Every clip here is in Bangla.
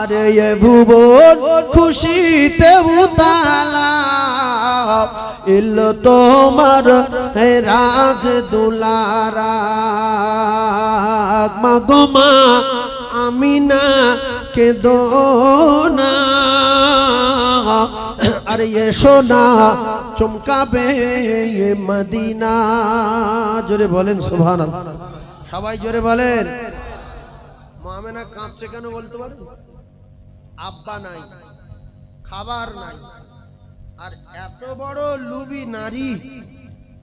আর এ ভুবন খুশিতে উতালা। এলো তোমার রাজ দুলারা। মাগো মা, আমি না কেদো না। আর এসো না চমকাবে এ মদিনা। জোরে বলেন সুভান সবাই জোরে বলেন। মামেনা কাঁপছে কেন বলতে পারেন? আব্বা নাই, খাবার নাই। আর এত বড় লুবি নারী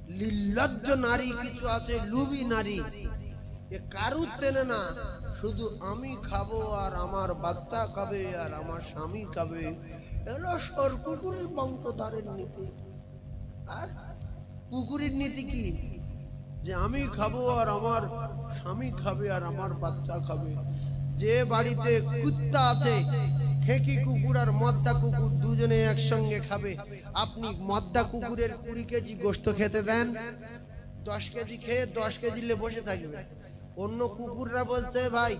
লিল্লজ্জ নারী কিছু আছে, লুবি নারী। এ কারু চেনে না? শুধু আমি খাব আর আমার বাচ্চা খাবে আর আমার স্বামী খাবে। এলো সর কুকুরের বংশধারের নীতি। আর কুকুরের নীতি কি? যে আমি খাব আর আমার স্বামী খাবে আর আমার বাচ্চা খাবে। যে বাড়িতে কুত্তা আছে খেকি কুকুর আর মদ্দা কুকুর দুজনে একসঙ্গে খাবে। আপনি মদ্দা কুকুরের কুড়ি কেজি গোস্ত খেতে দেন, দশ কেজি খেয়ে দশ কেজি বসে থাকবে। অন্য কুকুররা বলছে, ভাই,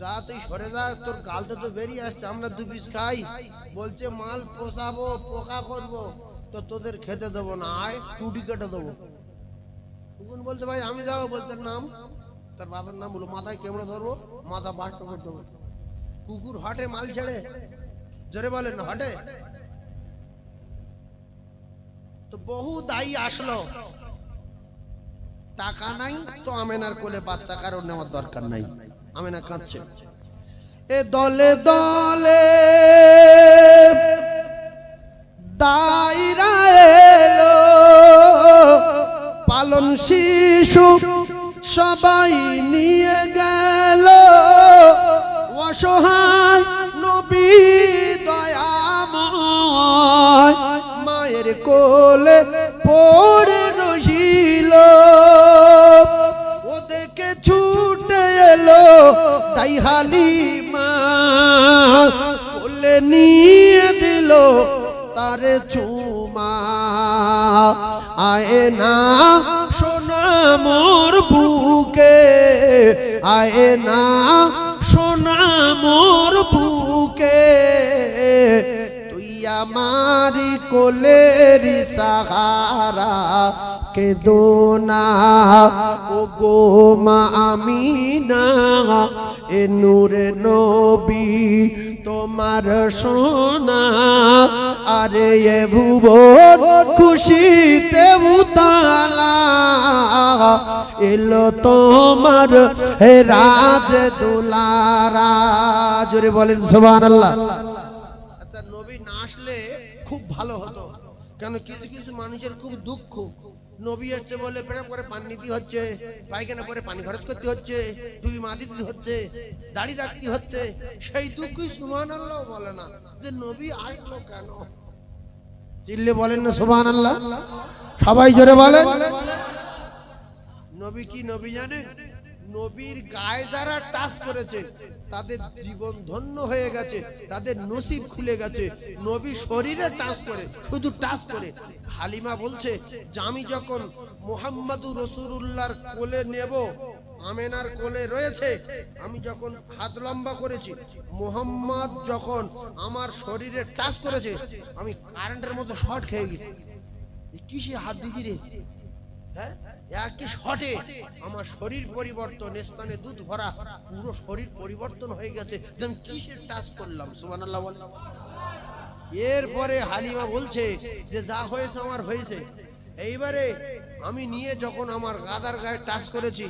যা তুই সরে যা, তোর গালতে তো বেরিয়ে আসছে, আমরা দু পিস খাই। বলছে, মাল পোষাবো, পোকা করব, তো তোদের খেতে দেবো না, আয়, টুটি কেটে দেবো। কুকুর বলছে, ভাই, আমি যাব। বলছে, নাম। তার বাবার নাম বলো মাথায় কেমড়ে ধরবো, মাথা বাস্ট করে দেবো। কুকুর হটে, মাল ছেড়ে। জোরে বলেন, হটে? তো বহু দায়ী আসলো। টাকা নাই, তো আমেনার কোলে বাচ্চা কারণ নেওয়ার দরকার নাই। আমেনা কাঁদছে। এ দলে দলে দাইরা এলো। পালন শিশু সবাই নিয়ে গেল। অসহায় নবী দয়াময় মায়ের কোলে কোলের সাহারা কে দোনা ও গো মা আমিনা, এ নূরে নবী, তোমার সোনা। আরে এ ভুবন খুশিতে উতালা। এলো তোমার হে রাজ দুলারা জোরে বলেন, সুবহানাল্লাহ। কেন কিছু কিছু মানুষের খুব দুঃখ। নবী হচ্ছে বলে প্রেম করে পানি নিতে হচ্ছে, পায়খানা করে পানি খরচ করতে হচ্ছে, দুই মা দিতে হচ্ছে, দাড়ি রাখতে হচ্ছে, সেই দুঃখই সুমান আল্লাহ বলে না। যে নবী আসলো কেন? চিল্লে বলেন না সুমান আল্লাহ সবাই জোরে বলেন। নবী কি নবী জানেন নবীর গায়ে যারা টাচ করেছে, তাদের জীবন ধন্য হয়ে গেছে, তাদের নসিব খুলে গেছে। নবী শরীরে টাচ করে, শুধু টাচ করে। হালিমা বলছে, যে আমি যখন মোহাম্মদুর রসুল্লাহর কোলে নেব, আমেনার কোলে রয়েছে, আমি যখন হাত লম্বা করেছি, মোহাম্মদ যখন আমার শরীরে টাচ করেছে, আমি কারেন্টের মতো শর্ট খেয়ে গেছি। কিসে হাত দিছি রে? হ্যাঁ? একই শটে আমার শরীর পরিবর্তন স্থানে দুধ ভরা, পুরো শরীর পরিবর্তন হয়ে গেছে। আমি কিসের টাচ করলাম? সুমান আল্লাহ এরপরে হালিমা বলছে যে, যা হয়েছে আমার হয়েছে। এইবারে আমি নিয়ে যখন আমার গাদার গায়ে টাচ করেছি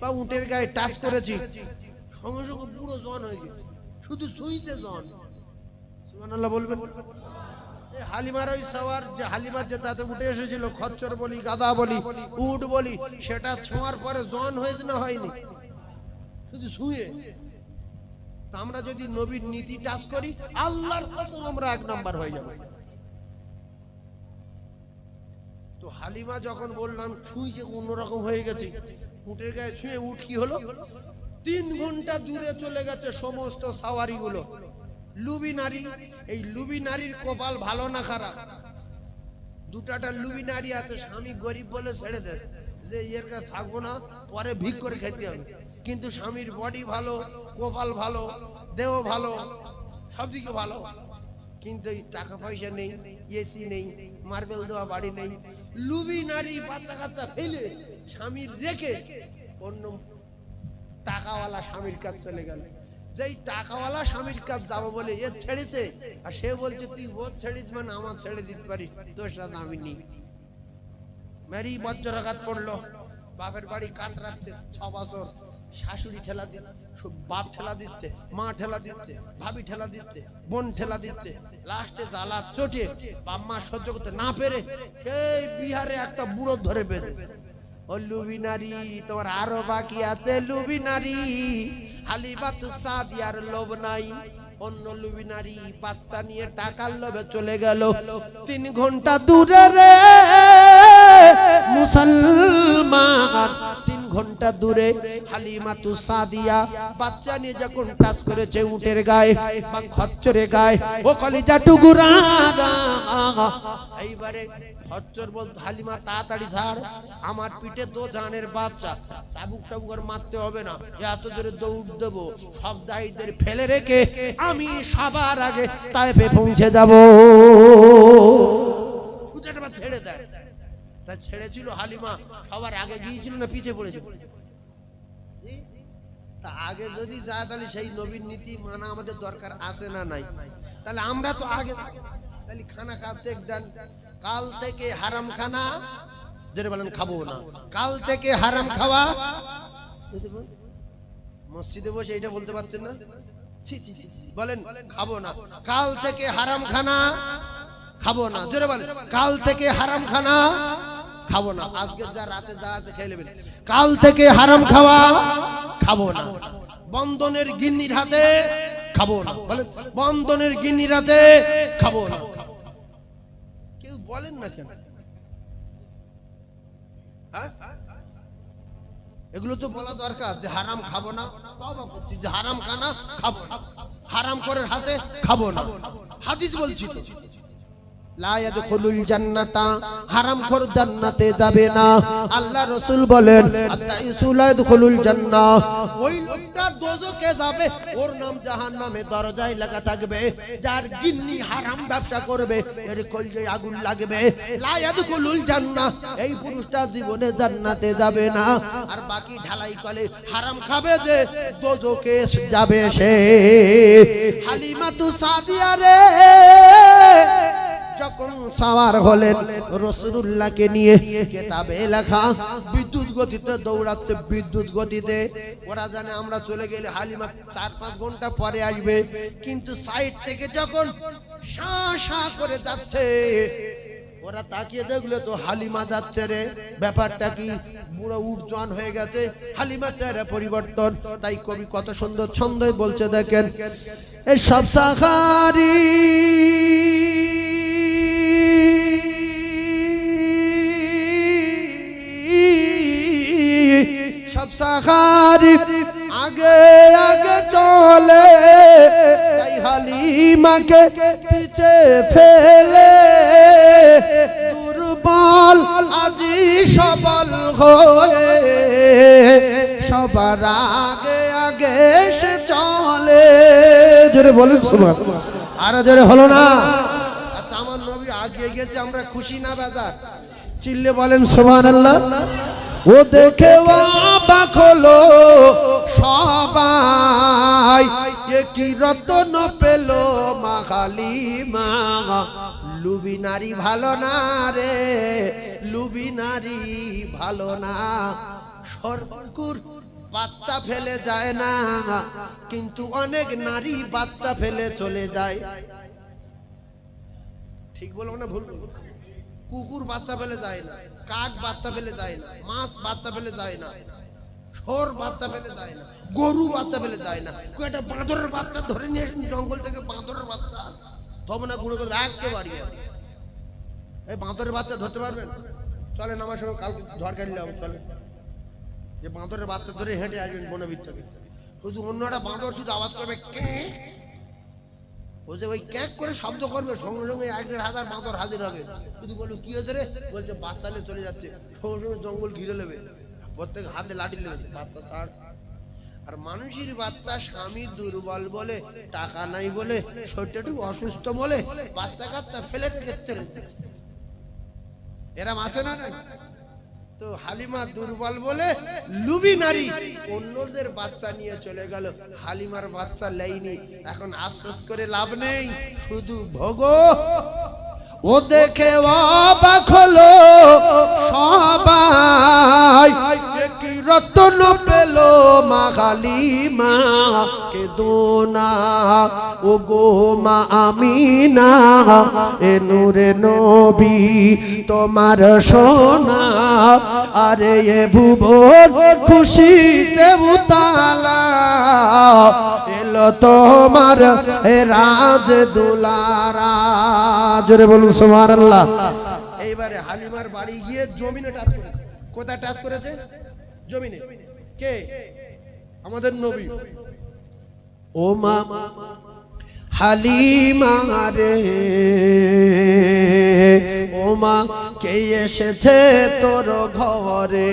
বা উটের গায়ে টাচ করেছি, সঙ্গে সঙ্গে পুরো জন হয়ে গেছে। শুধু ছুঁইছে জন। সুমান আল্লাহ বলবেন? হালিমার ওই যে হালিমার যে তাতে উঠে এসেছিল, খচ্চর বলি গাদা বলি, উট বলি, সেটা ছোঁয়ার পরে জন হয়েছে না হয়নি। শুধু তা আমরা যদি নবীর নীতি টাচ করি, আল্লাহর আমরা এক নাম্বার হয়ে যাব। তো হালিমা যখন বললাম ছুঁইছে অন্যরকম হয়ে গেছে, উটের গায়ে ছুঁয়ে উঠ কি হলো? তিন ঘণ্টা দূরে চলে গেছে সমস্ত সাওয়ারিগুলো। লুবি নারী, এই লুবি নারীর কপাল ভালো না খারাপ? দুটাটা লুবি নারী আছে, স্বামী গরিব বলে ছেড়ে দেয়। যে এর কাছে থাকব না, পরে ভিক করে খেতে হবে। কিন্তু স্বামীর বডি ভালো, কপাল ভালো, দেহ ভালো, সব দিকে ভালো। কিন্তু টাকা পয়সা নেই এসি নেই, মার্বেল দেওয়া বাড়ি নেই। লুবি নারী বাচ্চা কাচ্চা ফেলে স্বামীর রেখে অন্য টাকাওয়ালা স্বামীর কাজ চলে গেল। যেই টাকাওয়ালা স্বামীর কাজ যাব বলে এ ছেড়েছে, আর সে বলছে, তুই ওর ছেড়িস মানে আমার ছেড়ে দিতে পারি তোর সাথে আমি নেই। মেরি বজ্রাঘাত পড়ল, বাপের বাড়ি কাতরাচ্ছে ছ বছর, শাশুড়ি ঠেলা দিচ্ছে বাপ ঠেলা দিচ্ছে, মা ঠেলা দিচ্ছে, ভাবি ঠেলা দিচ্ছে, বোন ঠেলা দিচ্ছে। লাস্টে জ্বালা চটে বাপ মা সহ্য করতে না পেরে সেই বিহারে একটা বুড়ো ধরে বেঁধেছে। ও লুবি নারী, তোমার আরও বাকি আছে লুবি নারী। হালিবা তু সাদিয়ার লোভ নাই, অন্য লুবি নারী বাচ্চা নিয়ে টাকার লোভে চলে গেল। তিন ঘণ্টা দূরে রে, মুসলমান। তিন ঘণ্টা দূরে হালিমা তু সাদিয়া বাচ্চা নিয়ে যখন টাচ করেছে উটের গায়ে বা খচ্চরে গায়ে, ও কলিজা টুকুরা এইবারে খচ্চর বলতে হালিমা তাড়াতাড়ি ছাড়। আমার পিঠে তো জানের বাচ্চা। চাবুক টাবুক আর মারতে হবে না। এত জোরে দৌড় দেবো। সব দায়ীদের ফেলে রেখে আমি সবার আগে তাইফে পৌঁছে যাব। ছেড়ে দেয় তা ছেড়েছিল হালিমা। সবার আগে গিয়েছিল না পিছিয়ে পড়েছিল তা আগে যদি যায়, তাহলে সেই নবীন নীতি মানা আমাদের দরকার আছে না নাই? তাহলে আমরা তো আগে তাহলে খানা খাচ্ছে একদান কাল থেকে হারাম খানা যেটা বলেন, খাব না। কাল থেকে হারাম খাওয়া মসজিদে বসে এটা বলতে পারছেন না। বলেন, খাব না। কাল থেকে হারাম খানা, খাব না। জোরে বলেন, কাল থেকে হারাম খানা, খাব না। আজকে যা রাতে যা আছে খেয়ে নেবেন। কাল থেকে হারাম খাওয়া, খাব না। বন্ধনের গিন্নির হাতে, খাব না। বলেন, বন্ধনের গিন্নির হাতে, খাব না। বলেন না কেন? হ্যাঁ? এগুলো তো বলা দরকার যে হারাম খাব না যে হারাম খানা খাব হারাম করার হাতে খাব না। হাদিস বলছি তো। জান্নাতা যাবে না। আল্লাহ রাসূল বলেন দরজায় লাগা থাকবে, যার আগুন লাগবে। জান্নাহ এই পুরুষটা জীবনে জান্নাতে যাবে না। আর বাকি ঢালাই কলে হারাম খাবে যে দোজকে যাবে সে। হালিমাতু সাদিয়া রে যখন সাওয়ার হলেন রসুল্লাহকে নিয়ে কেতাবে লেখা, বিদ্যুৎ গতিতে দৌড়াচ্ছে, বিদ্যুৎ গতিতে। ওরা জানে আমরা চলে গেলে হালিমা চার পাঁচ ঘণ্টা পরে আসবে। কিন্তু সাইড থেকে যখন শা করে যাচ্ছে, ওরা তাকিয়ে দেখল তো হালিমা যাচ্ছে রে। ব্যাপারটা কি? বুড়ো উঠ হয়ে গেছে, হালিমা চেহারা পরিবর্তন। তাই কবি কত সুন্দর ছন্দই বলছে, দেখেন এই সব সাহারি সাহারি আগে আগে চলে। তাই হালিমাকে পিছে ফেলে। দুর্বল আজি সবল হয়ে। সবার আগে আগে সে চলে। জোরে বলেন সুমান আর জোরে হলো না? আচ্ছা আমার নবী আগে গেছে, আমরা খুশি না বেজার? চিল্লে বলেন সুবহান আল্লাহ ও দেখে অবাক হলো সবাই। এ কি রতন পেল মাখালি মা লুবি নারী ভালো না রে, লুবি নারী ভালো না। সরকুর বাচ্চা ফেলে যায় না, কিন্তু অনেক নারী বাচ্চা ফেলে চলে যায়। ঠিক বলব না ভুল? কুকুর বাচ্চা ফেলে যায় না। কাক বাচ্চা ফেলে যায় না, মাছ বাচ্চা ফেলে যায় না সর বাচ্চা ফেলে যায় না, গরু বাচ্চা ফেলে যায় না। কেউ একটা বাঁদরের বাচ্চা ধরে নিয়ে আসেন জঙ্গল থেকে, বাঁদরের বাচ্চা। তবে না গুঁড়ো করে একেবারে। এই বাঁদরের বাচ্চা ধরতে পারবেন? চলেন আমার সঙ্গে কালকে ঝড়কারি যাব, চলেন। যে বাঁদরের বাচ্চা ধরে হেঁটে আসবেন বনের শুধু অন্য একটা বাঁদর শুধু আওয়াজ করবে, কে? বলছে ওই ক্যাক করে শব্দ করবে, সঙ্গে সঙ্গে এক দেড় হাজার বাঁদর হাজির হবে। শুধু বলল, কি হয়েছে রে? বলছে বাচ্চালে চলে যাচ্ছে। সঙ্গে সঙ্গে জঙ্গল ঘিরে নেবে। প্রত্যেক হাতে লাঠি নেবে। বাচ্চা ছাড়। আর মানুষের বাচ্চা স্বামী দুর্বল বলে, টাকা নাই বলে, শরীরটা একটু অসুস্থ বলে, বাচ্চা কাচ্চা ফেলে রেখে চলে আসে না না তো হালিমা দুর্বল বলে লুবি নারী। অন্যদের বাচ্চা নিয়ে চলে গেল। হালিমার বাচ্চা লেইনি। এখন আফসোস করে লাভ নেই। শুধু ভোগ। ও দেখে অবাক হলো সবাই। রতন হালিমা কে দোনা ও গো মা আমিনা, এ নূরে নবী তোমার সোনা। আরে এ ভুবন খুশিতে উতালা। এলো তোমার এ রাজ দুলারা জোরে বলুন আল্লাহ এইবারে হালিমার বাড়ি গিয়ে জমিনে টাচ করেছে। কোথায় টাচ করেছে? জমিনে। কে? আমাদের নবী। ও মা হালিমা রে। ও মা কে এসেছে তোর ঘরে?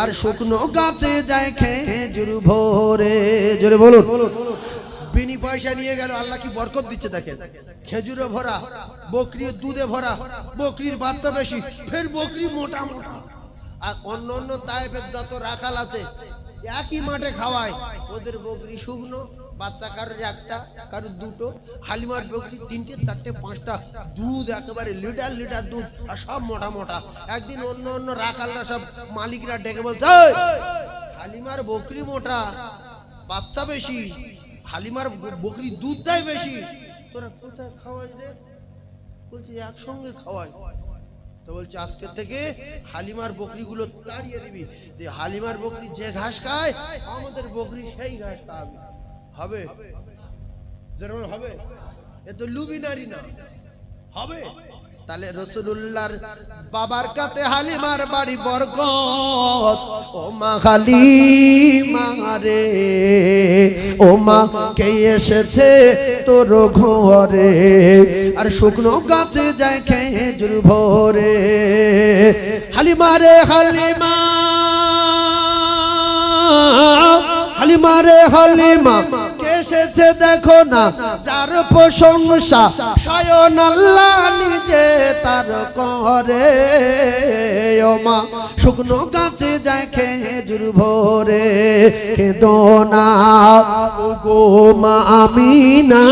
আর শুকনো গাছে যায় খেজুর ভোরে। জোরে বলুন। বিনি পয়সা নিয়ে গেল আল্লাহ কি বরকত দিচ্ছে দেখেন? খেজুরে ভরা বকরির দুধে ভরা বকরির বাচ্চা বেশি ফের বকরি মোটা মোটা। আর অন্য অন্য তাইফের যত রাখাল আছে একই মাঠে খাওয়ায়। ওদের বকরি শুকনো বাচ্চা কারোর একটা কারোর দুটো। হালিমার বকরি তিনটে চারটে পাঁচটা। দুধ একেবারে লিটার লিটার দুধ আর সব মোটা মোটা। একদিন অন্য অন্য রাখালরা সব মালিকরা ডেকে বলছে "এই, হালিমার বকরি মোটা বাচ্চা বেশি। হালিমার বকরি দুধ দেয় বেশি। তোরা কোথায় খাওয়াই রে? বলছি একসঙ্গে খাওয়াই। তো বলছে আজকে থেকে হালিমার বকরিগুলো তাড়িয়ে দিবি। যে হালিমার বকরি যে ঘাস খায় আমাদের বকরি সেই ঘাস খাবে। হবে। যেরকম হবে। এ তো লুবি নারী না। হবে? তাহলে রসুল্লাহর বাবার কাতে হালিমার বাড়ি বরকত। ও মা হালিমা রে, ও মা, কে এসেছে তোর ঘরে? আর শুকনো গাছে যায় খেজুর ভরে। হালিমা রে, হালিমা হালিমা রে, হালিমা এসেছে দেখো না, যার প্রশংসা স্বয়ন আল্লাহ নিজে তার করে ও মা, শুকনো গাছে যায় খেজুর ভরে, কেদো না। গো মা আমিনা,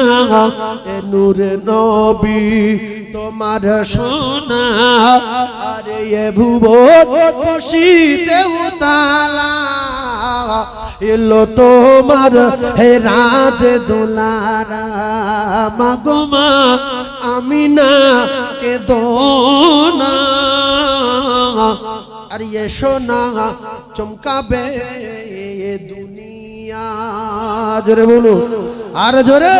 এ নূর নবী তোমার সোনা। আরে এ ভুবন খুশিতে উতালা। এলো তোমার, হে রাজ দুলারা। মাগমা আমি না কে দোনা আর এসো না চমকাবে দুনিয়া। জোরে বলো আর জোরে